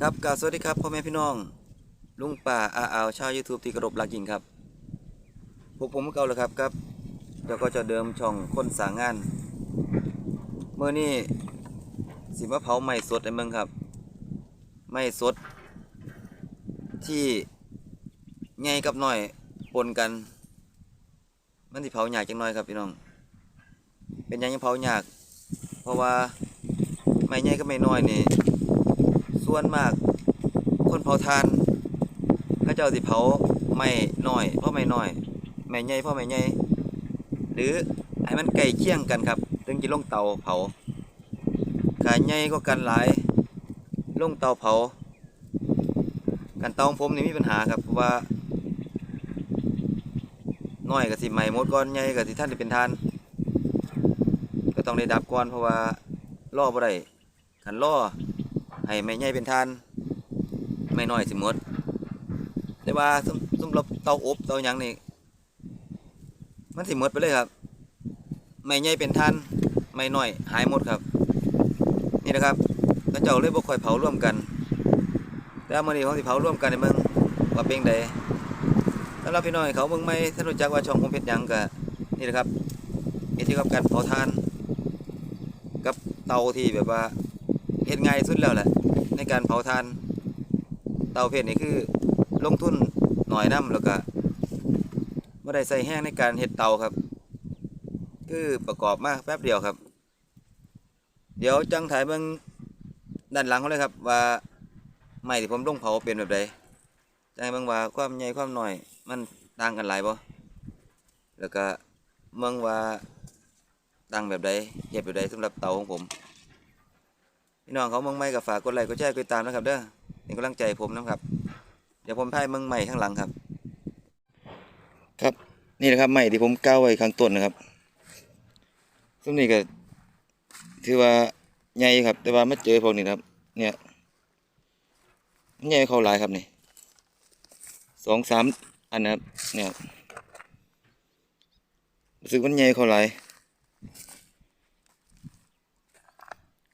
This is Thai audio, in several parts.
ครับกาสวัสดีครับพ่อแม่พี่น้อง ลุงป่าอาอาวชาวยูทูบที่กระรบลักยิงครับ พวกผมเก่าแล้วครับครับเดี๋ยวก็จะเดิมช่องคนสางงาน เมื่อนี้สิมาเผาไม้สดในเมืองครับ ไม้สด ที่ใหญ่กับน้อยปนกัน มันสิเผาหยากจังน้อยครับพี่น้อง เป็นยังยังเผาหยาก เพราะว่าไม้ใหญ่กับไม้น้อยนี่ ส่วนมาก คนเผาทานเขาเจ้าสิเผาไม่น้อยเพราะไม่น้อยไม่ใหญ่เพราะไม่ใหญ่หรือให้มันใกล้เคี่ยงกันครับถึงจะลงเตาเผาการใหญ่ก็กันหลายลงเตาเผาการเตาของผมนี่มีปัญหาครับเพราะว่าน้อยกับสิใหม่หมดก่อนใหญ่กับสิท่านที่เป็นทาน ก็ต้องได้ดับก่อนเพราะว่าล่อบ่ได้ขันล่อ ให้ไม่ใหญ่เป็นทานไม่น้อยสิหมดแต่ว่าสำหรับเตาอบเตาหยังนี่มันสิหมดไปเลยครับไม่ใหญ่เป็นท่านไม่น้อยหายหมดครับ นี่นะครับก็เจ้าเลยบ่ค่อยเผาร่วมกันแต่ว่ามื้อนี้เขาสิเผาร่วมกันในเมืองว่าเป็นใดสำหรับพี่น้อยเขาเมืองไม่ถ้ารู้จักว่าช่องผมเพชรหยังก็นี่นะครับเฮ็ดเกี่ยวกับการเผาทาน กับเตาที่แบบว่า เฮ็ดง่ายสุดแล้วแหละในการเผาทานเตาเพชรนี่คือลงทุนหน่อยน้ำแล้วก็ไม่ได้ใส่แห้งในการเฮ็ดเตาครับ คือประกอบมากแป๊บเดียวครับ เดี๋ยวจังถ่ายเบิ่งด้านหลังเขาเลยครับ ว่าไม้ที่ผมลงเผาเป็นแบบใดจังเบิ่งว่าความใหญ่ความหน้อยมันต่างกันหลายบ่แล้วก็เมืองว่าต่างแบบใดเฮ็ดแบบใดสำหรับเตาของผม พี่น้องเขาเมืองใหม่ก็ฝากกดไลค์กดแชร์กดตามนะครับเด้อเป็นกำลังใจผมนะครับ เดี๋ยวผมพายเมืองใหม่ข้างหลังครับ ครับนี่นะครับใหม่ที่ผมก้าวไว้ข้างต้นนะครับซึ่งนี่ก็ถือว่าใหญ่ครับ แต่ว่าไมาเจอพวกนี้ครับ เนี่ยมันใหญ่เขาหลายครับนี่สองสามอันนะครับ เนี่ยรู้สึกมันใหญ่เขาหลาย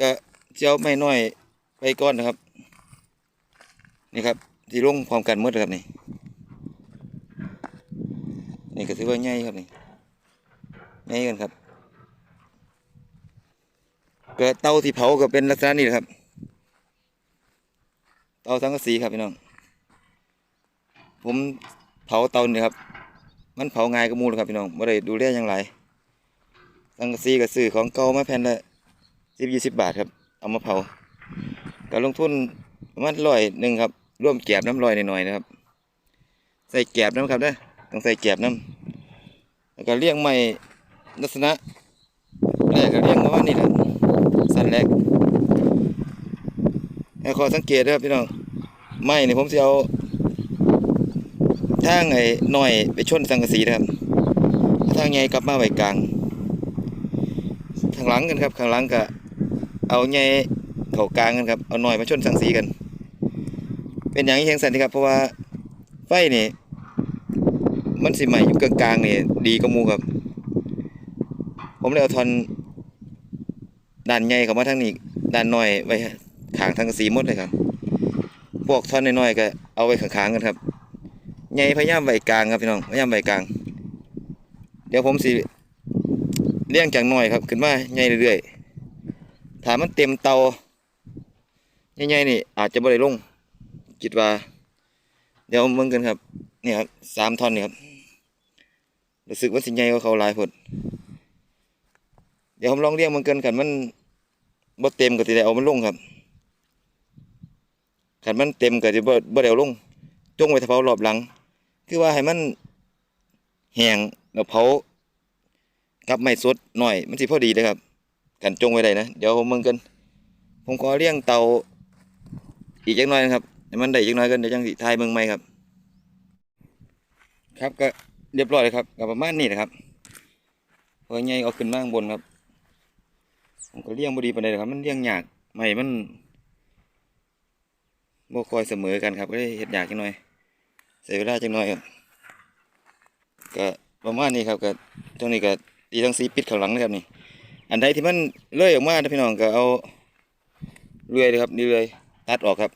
ก็ เจ้าไม่น้อยไปก้อนนะครับ นี่ครับที่ลงความกันหมืดครับนี่นี่ก็ถือว่าใหญ่ครับนี่ใหญ่กันครับเก็เตาที่เผาก็เป็นลักษณะนี้แหละครับ เตาสังกะสีครับพี่น้อง ผมเผาเตาเนี่ครับ มันเผาง่ายก็มูลครับพี่น้องไม่ได้ดูแลอย่างไรสังกะสีก็ซื้อของเก่ามาแผ่นละสิบยี่สิบบาทครับ เอามาเผาก็ลงทุนมาณร้อยหนึ่งครับร่วมแกบน้ำลอยหน่อยๆนะครับ ใส่แกบน้ำครับเด้ต้องใส่แกบน้ำแล้วก็เลี้ยงไม้ลักษณะแรกก็เลี้ยงประมานี้แหละสั้นแรกให้ขอสังเกตนะครับพี่น้องไม้นี่ยผมจะเอาทางไอ้หน่อยไปชนสังกะสีนะครับทางใหญ่กลับมาไว้กลางข้างหลังกันครับข้างหลังก็ เอาใหญ่เขากลางกันครับ เอาหน่อยมาชนสังสีกัน เป็นอย่างนี้เพียงสันติครับ เพราะว่าไฟนี่ มันสิใหม่อยู่กลางๆนี่ดีกว่ามูครับ ผมเลยเอาทอนด้านใหญ่เข้ามาทางนี้ด้านน้อยไว้ขางทางสีมดเลยครับ พวกท่อนน้อยๆก็เอาไว้ข้างๆกันครับใหญ่พยายามไว้กลางครับพี่น้องพยายามไว้กลาง เดี๋ยวผมสิเลี้ยงจากหน้อยครับ ขึ้นมาใหญ่เรื่อยๆ ถ้ามันเต็มเตาใหญ่ๆนี่ อาจจะบ่ได้ลงคิดว่า เดี๋ยวเบิ่งกันครับนี่ครับสามท่อนนี่ครับรู้สึกว่าสิใหญ่กว่าเขาหลายพดเดี๋ยวผมลองเรียงมันเกินกันมันบ่เต็มก็สิได้เอามันลงครับขันมันเต็มก็สิบ่บ่ได้เอาลงจงไว้ถ้าเผารอบหลัง คือว่าให้มันแห้งแล้วเผากับไม้สดหน่อย มันสิพอดีเลยครับ กันจงไว้ได้นะ เดี๋ยวผมมึงกัน ผมขอเลี้ยงเตาอีกจักหน่อยนะครับมันได้จักหน่อยกันเดี๋ยวจังสิทายมืองใหมครับ ครับก็เรียบร้อยเลยครับก็ประมาณนี้นะครับพอใหญ่เอาขึ้นมาข้างบนครับผมก็เลี้ยงบดีปานใดหรอกครับ มันเลี้ยงยากไม่มันบ่คอยเสมอกันครับก็ได้เฮ็ดยากจักหน่อยใช้เวลาจักหน่อยครับก็ประมาณนี้ครับก็ตรงนี้ก็ตีทั้งสีปิดข้างหลังนะครับนี่ อันใดที่มันเลื่อยออกมานพี่น้องก็เอาเลื่อยเลยครับนี่เลยตัดออกครับ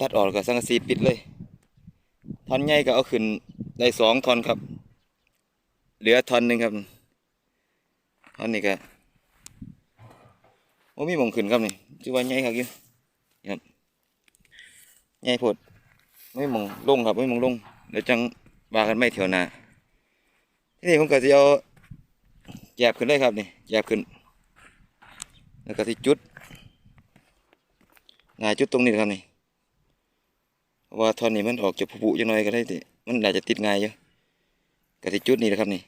ตัดออกแล้วก็สังกะสีปิดเลยท่อนใหญ่ก็เอาขึ้นได้สองท่อนครับ เหลือท่อนหนึ่งครับท่อนนี้ก็โอ้มีมองขึ้นครับนี่ชื่อว่าใหญ่ครับยู่นี่ครับใหญ่พดไม่มองลงครับไม่มองลงเดี๋ยวจังว่ากันไม่เถียวนาที่นี้ผมก็จะเอา แยบขึ้นเลยครับนี่แยบขึ้น แล้วก็ที่จุดหลายจุดตรงนี้นะครับนี่เพราะว่าท่อนนี้มันออกจะผุๆจังหน่อยก็ได้ติมันอาจจะติดง่ายอยู่ก็ที่จุดนี้นะครับนี่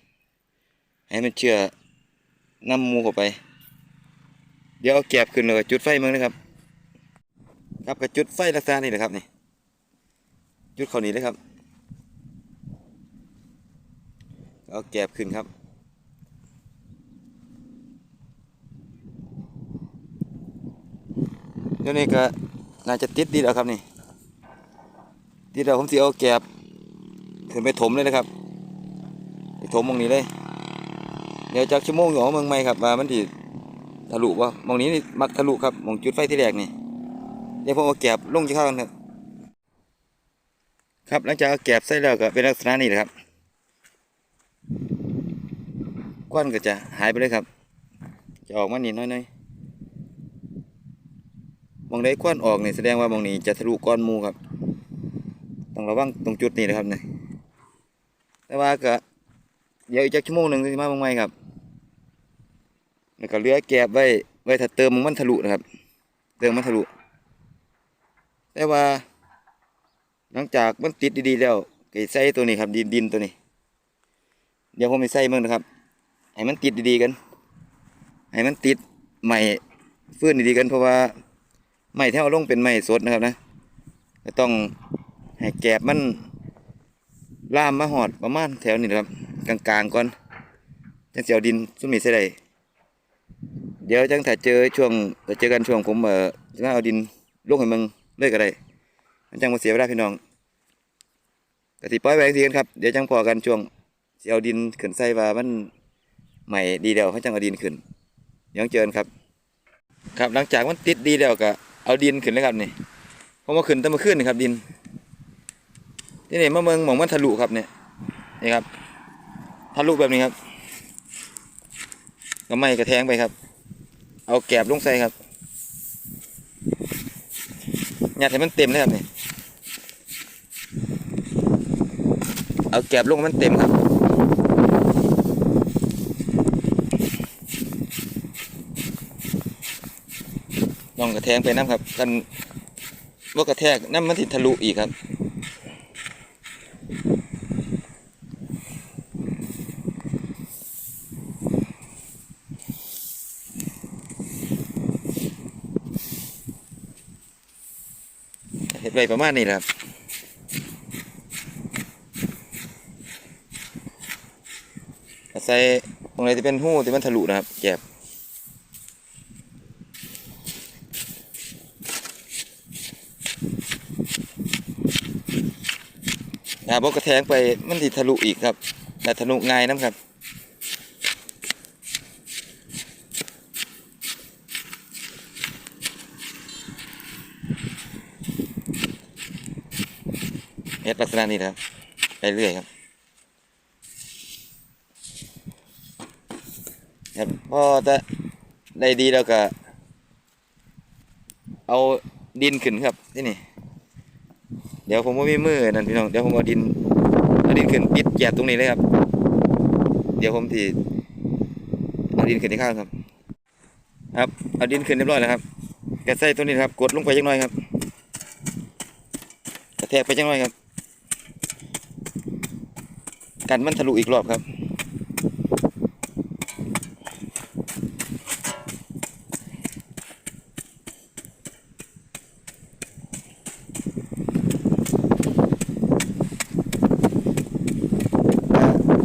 ให้มันเชื่อน้ำมูเข้าไป เดี๋ยวเอาแกบขึ้นเลยจุดไฟมึงนะครับ ครับก็จุดไฟลักษณะนี้นะครับนี่ จุดเขานี้เลยครับ เอาแกบขึ้นครับ ดี๋ยวนี้ก็น่าจะติดดีแล้วครับนี่ติดแล้วผมสิเอาแกบขึ้นไปถมเลยนะครับไปถมตรงนี้เลย เดี๋ยวจากชั่วโมงอยู่ของเมืองใหม่ครับว่ามันที่ทะลุวะมองนี้นี่มักทะลุครับมองจุดไฟที่แรกนี่เดี๋ยวผมเอาแกบลงจะเข้ากันครับครับหลังจากเอาแกบใส่แล้วก็เป็นลักษณะนี้แหละครับควันก็จะหายไปเลยครับ จะออกมานิดน้อยๆ มองได้ควันออกเนี่ยแสดงว่ามองนี้จะทะลุก้อนมูครับ ต้องระวังตรงจุดนี้นะครับเนี่ยแต่ว่าก็เดี๋ยวอีกจักชั่วโมงหนึ่งจะมาบางไม้ครับ แล้วก็เลือแกบไว้ไว้ถ้าเติมมันทะลุนะครับ เติมมันทะลุ แต่ว่า หลังจากมันติดดีๆแล้วก็ใส่ตัวนี้ครับ ดินดินตัวนี้ เดี๋ยวผมไปใส่มึงนะครับ ให้มันติดดีๆกัน ให้มันติดใหม่ฟื้นดีๆกันเพราะว่า ไม้ที่าลงเป็นไม้สดนะครับนะก็ต้องให้แกบมันล่ามมาหอดประมาณแถวนี้นะครับกลางๆก่อนจังสิเอาดินซุ่มนี้ใส่ได้เดี๋ยวจังถ้าเจอช่วงถ้าเจอกันช่วงผมเออจะมาเอาดินลงให้มึงเลยก็ได้จังมาเสียเวลาพี่น้องกสิปล่อยไว้ทีกันครับเดี๋ยวจังพอกันช่วงสิเอาดินขึ้นใส่ว่ามันใหม่ดีแล้วเขาจังเอาดินขึ้นเดี๋ยวเจอครับ ครับหลังจากมันติดดีแล้วก็ เอาดินขึ้นเลยครับนี่ผมมาขึ้นแตั้งมาขึ้นนี่ครับ ดินที่นี่มะเมืองหมองมันทะลุครับเนี่ยนี่ครับทะลุแบบนี้ครับก็ไม่กระแทงไปครับ เอาแกบลงใส่ครับยัดให้มันเต็มเลยครับนี่เอาแกบลงมันเต็มครับ ลองกระแทงไปน้ำครับกันว่ากระแทกน้ำมันติดทะลุอีกครับเห็ดไปประมาณนี้แหละครับใส่ตรงไหนที่เป็นหู้ที่มันทะลุนะครับแกบ นะบกกระแทงไปมันติทะลุอีกครับ แต่ทะลุง่ายน้ำครับเฮ็ดลักษณะนี้นะครับ ไปเรื่อยครับครับพอจะได้ดีแล้วก็ เอาดินขึ้นครับที่นี่ เดี๋ยวผมว่ามีมือนั่นพี่น้องเดี๋ยวผมเอาดินเอาดินขึ้นปิดแกบตรงนี้เลยครับ เดี๋ยวผมทีเอาดินขึ้นที่ข้างครับ ครับเอาดินขึ้นเรียบร้อยแล้วครับกระใส่ตรงนี้ครับ กดลงไปจังหน่อยครับกระแทกไปจังหน่อยครับกันมันทะลุอีกรอบครับ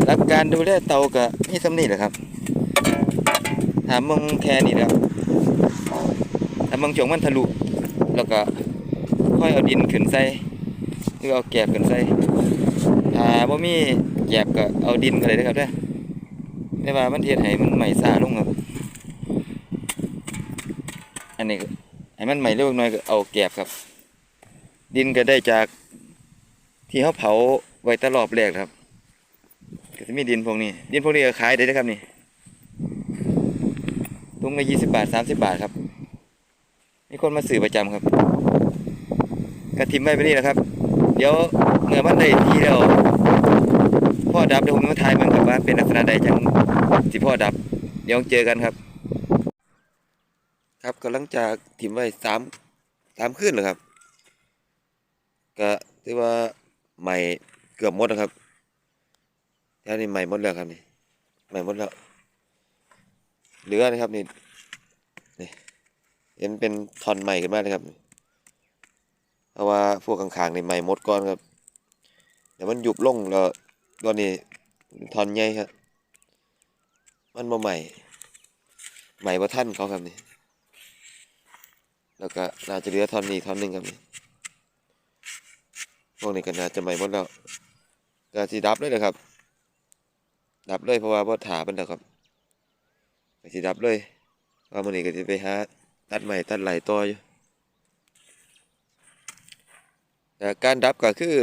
รับการ ดูแลเตาก็นี่สำนี่แหละครับถามมึงแค่นี้แหล้วถามึงจงมันทะลุ แล้วก็ค่อยเอาดินขึ้นใส่หรือเอาแกบขึ้นใส่ถ้าบ่มีแกบก็เอาดินก็ได้นะครับเด้อไม่ว่ามันเฮ็ดให้มันใหม่ซาลงครับ อันนี้ให้มันใหม่เร็วหน่อยก็เอาแกบครับ ดินก็ได้จากที่เขาเผาไว้ตรอบแรกครับ ก็จะมีดินพวกนี้ ดินพวกนี้ก็ขายได้นะครับนี่ตุ้งละยี่สิบบาทสามสิบบาทครับมีคนมาซื้อประจำครับกระทิมไว้ไปนี่แหละครับ เดี๋ยวเมื่อมันได้ที่แล้วพ่อดับเดี๋ยวผมมาถ่ายมันกับว่าเป็นลักษณะใดจังที่พ่อดับ เดี๋ยวเจอกันครับ ครับกำลังจากทิมไว้สามสามคืนเลยครับ ก็ถือว่าใหม่เกือบหมดนะครับ แถวนี้ใหม่หมดแล้วครับนี่ใหม่หมดแล้วเหลือนะครับนี่นี่เห็นเป็นท่อนใหม่ขึ้นมากเลยครับเพราะว่าพวกข้างๆนี่ใหม่หมดก่อนครับเดี๋ยวมันหยุบลงแล้วตัวนี้ท่อนใหญ่ครับมันบ่ใหม่ใหม่บ่าท่านเขาครับนี่แล้วก็น่าจะเหลือท่อนนี้ท่อนหนึ่งครับนี่พวกนี้ก็น่าจะใหม่หมดแล้วก็สิดับเลยนะครับ ดับเลยเพราะว่าบ่ถาเพิ่นแล้วครับก็สิดับเลยเพรามื้อนี้ก็สิไปหาตัดใหม่ตัดไหลต่ออยู่แต่การดับก็คือ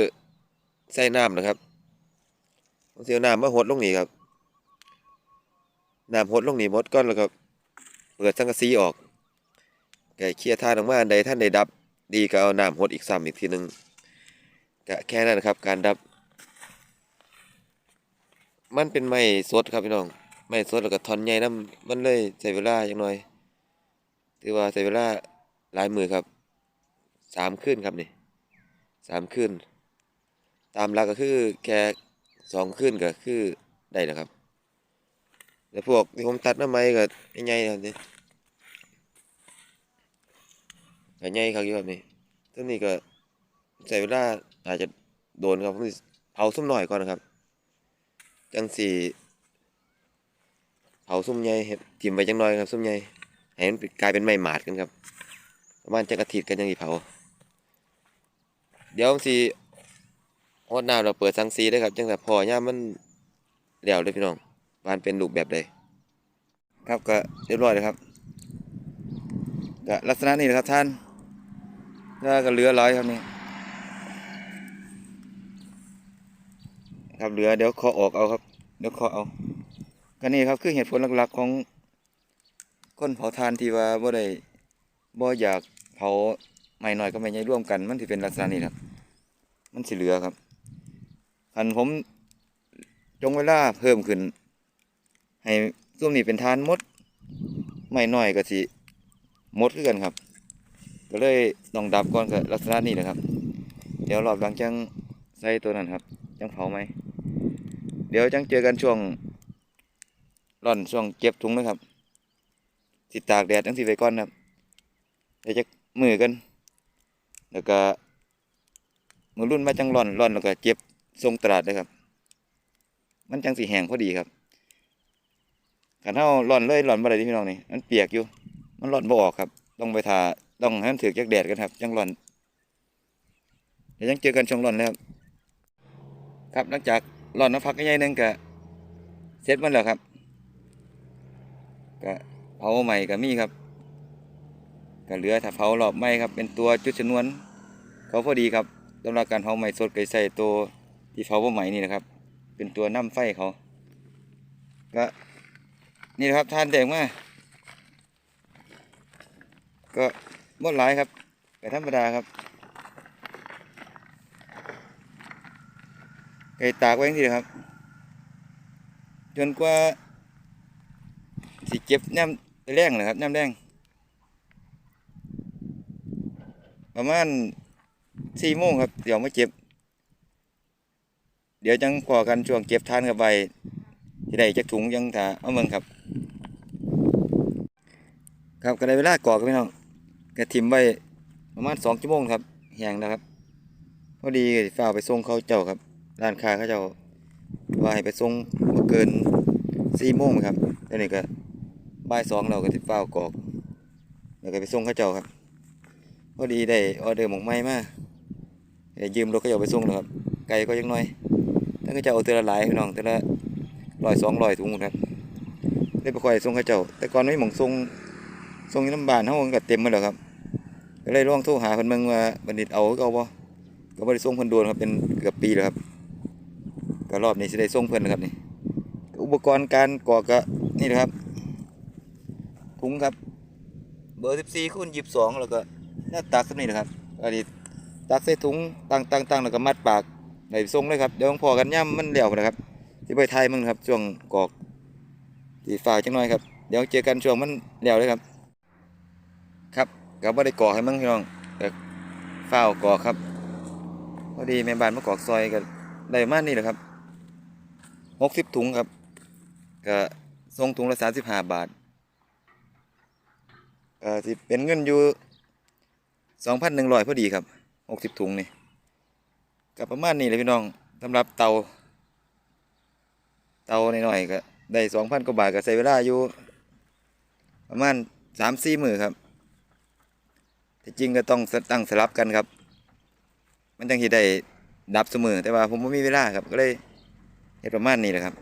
ใส่น้ำนะครับผมสิเอาน้ำมาหดลงนี่ครับน้ำหดลงนี่หมดก่อนแล้วก็เปิดสังกะสีออกแกเคลียร์ทานออกมาอันใดท่านใดดับ ดีก็เอาน้ำหดอีกซ้ำอีกทีหนึ่งก็แค่นั้นนะครับ การดับ มันเป็นไม้สดครับพี่น้องไม้สดแล้วก็ท่อนใหญ่น้ำมันเลยใช้เวลาอย่างน้อย ถือว่าใช้เวลาหลายมือครับสามคืนครับนี่สามคืนตามหลักก็คือแค่สองคืนก็คือได้แล้วครับแต่พวกที่ผมตัดน้ำไม้ก็ใหญ่ๆครับนี่ก็ใหญ่ครับอยู่ครับนี่ตัวนี้ก็ใช้เวลาอาจจะโดนครับผมเผาซุ่มหน่อยก่อนนะครับ จังสี่เผาซุ่มใหญ่เฮ็ดทิ่มไปจังน้อยครับซุ่มใหญ่ให้มันกลายเป็นไม้หมาดกันครับประมาณจักอาทิตย์กันจังสิเผา เดี๋ยวสิฮอดน้ำเราเปิดสังสีได้ครับ จังแต่พอย่ามมันแล้วเลยพี่น้องบานเป็นรูปแบบใดครับก็เรียบร้อยเลยครับก็ลักษณะนี้นะครับท่านก็เหลือร้อยครับนี่ ครับเหลือเดี๋ยวเคาะออกเอาครับเดี๋ยวเคาะเอาก็นี่ครับคือเหตุผลหลักๆของคนเผาทานที่ว่าบ่ได้บ่อยากเผาไม่น้อยก็ไม่ใหญ่ร่วมกัน มันสิเป็นลักษณะนี้ครับ มันสิเหลือครับคันผมจงเวลาเพิ่มขึ้น ให้ร่วมนี้เป็นทานมดไม่น้อยก็สิมดคือกันครับ ก็เลยต้องดับก่อนกับลักษณะนี้นะครับ เดี๋ยวรอบหลังจังใส่ตัวนั้นครับ จังเผาไหม เดี๋ยวจังเจอกันช่วงร่อนช่วงเก็บถุงนะครับสิตากแดดจังสิไว้ก่อนครับเดี๋ยวจะมือกันแล้วก็มือรุ่นมาจังร่อนร่อนแล้วก็เก็บส่งตลาดเลยครับ มันจังสีแห้งพอดีครับขันเท้าร่อนเลยร่อนบ่ได้ที่พี่น้องนี่มันเปียกอยู่ มันร่อนบ่ออกครับ ต้องไปทาต้องให้มันถือจักแดดกันครับจังร่อนเดี๋ยวจังเจอกันช่วงร่อนแล้วครับ ครับหลังจาก ร่อนน้ำพักใหญ่หนึงก็เสร็จหมันแล้วครับก็เผาใหม่ก็มีครับก็เหลือถ้าเผารอบใหมครับ เป็นตัวจุดชนวน เขาพอดีครับสำหรับการเผาใหม่สดก็ใส่ตัวที่เผาใหม่นี่นะครับ เป็นตัวน้ำไฟเขาก็นี่นะครับทานแดงมาก็หมดหลายครับแต่ธรรมดาครับ ไก่ตากไว้ทีครับ จนกว่าสิเก็บน้ำแรงนะครับน้ำแรงประมาณสี่โมงครับ เดี๋ยวมาเก็บ เดี๋ยวจังพอกันช่วงเก็บทานกับใบที่ได้จักถุงยังถ้าเอาเมืองครับ ครับก็ได้เวลากรอกครับพี่น้องกระทิมไว้ประมาณสองชั่วโมงครับแห้งแล้วครับพอดีฝ้าไปส่งเขาเจ้าครับ ร้านค้าเขาจ้าว่าให้ไปส่งบ่เกินสี่โมงครับแล้วนี่ก็บ่ายสองเราก็ติดฝ้ากอกแล้วก็ไปส่งเขาเจ้าครับพอดีได้ออเดอร์หมกไม้มาได้ยืมรถเขาเจ้าไปส่งแล้วครับไกลก็ยังน้อยทั้งเขาเจ้าเอาเตือละหลายพี่น้องเตือละร้อยสองร้อยถุงครับได้ไปคอยส่งเขาเจ้า แต่ก่อนไม่หมองส่งส่งน้ำบานเขาก็เต็มมดแล้วครับก็เลยลองโทรหาคนเมืองว่าบัณฑิตเอาก็เอาบ่ก็บ่ได้ส่งเพิ่นโดนครับเป็นเกือบปีแล้วครับ ก็รอบนี้สิได้ส่งเพิ่นนะครับนี่อุปกรณ์การก่อก็นี่นะครับถุงครับ เบอร์14คูณ22แล้วก็หน้าตักสักนี่นะครับอันนี้ตักใส่ถุงตั้งตั้งตั้งแล้วก็มัดปากได้ส่งเลยครับเดี๋ยวพอกันย่ำมันแล้วนะครับสิไปไทยมึงครับช่วงกอกสีฟ้าจังหน่อยครับเดี๋ยวเจอกันช่วงมันแล้วเลยครับ ครับก็บ่ได้ก่อให้มึงพี่น้องแต่ฝ้าวก่อครับพอดีแม่บ้านมากอกซอยกันได้มาณนี้แหละครับ หกสิบถุงครับก็ส่งถุงละสามสิบห้าบาทเอ่อสิเป็นเงินอยู่สองพันหนึ่งร้อยพอดีครับหกสิบถุงนี่ก็ประมาณนี้เลยพี่น้องสำหรับเตา เตาหน่อยๆก็ได้สองพันกว่าบาทก็ใช้เวลาอยู่ประมาณสามสี่มือครับที่จริงก็ต้องตั้งสลับกันครับ มันจังที่ได้ดับเสมอแต่ว่าผมไม่มีเวลาครับก็เลย เฮ็ดประมาณนี้แหละครับ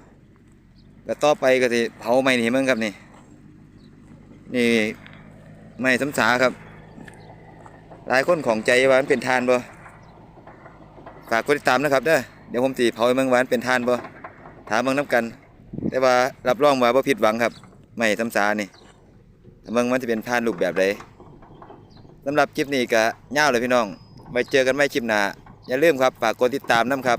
แล้วต่อไปก็สิเผาไม้นี่มึงครับนี่ นี่ไม้สำสาครับ หลายคนของใจว่ามันเป็นทานบ่ฝากกดติดตามนะครับเด้อเดี๋ยวผมสิเผาให้มึงว่านเป็นทานบ่ถามมึงน้ำกัน แต่ว่ารับรองว่าบ่ผิดหวังครับ ไม้สำสานี่มึงมันจะเป็นทานรูปแบบใดสำหรับคลิปนี้ก็ยาวเลยพี่น้องไว้เจอกันไม่คลิปหน้าอย่าลืมครับฝากกดติดตามน้ำครับ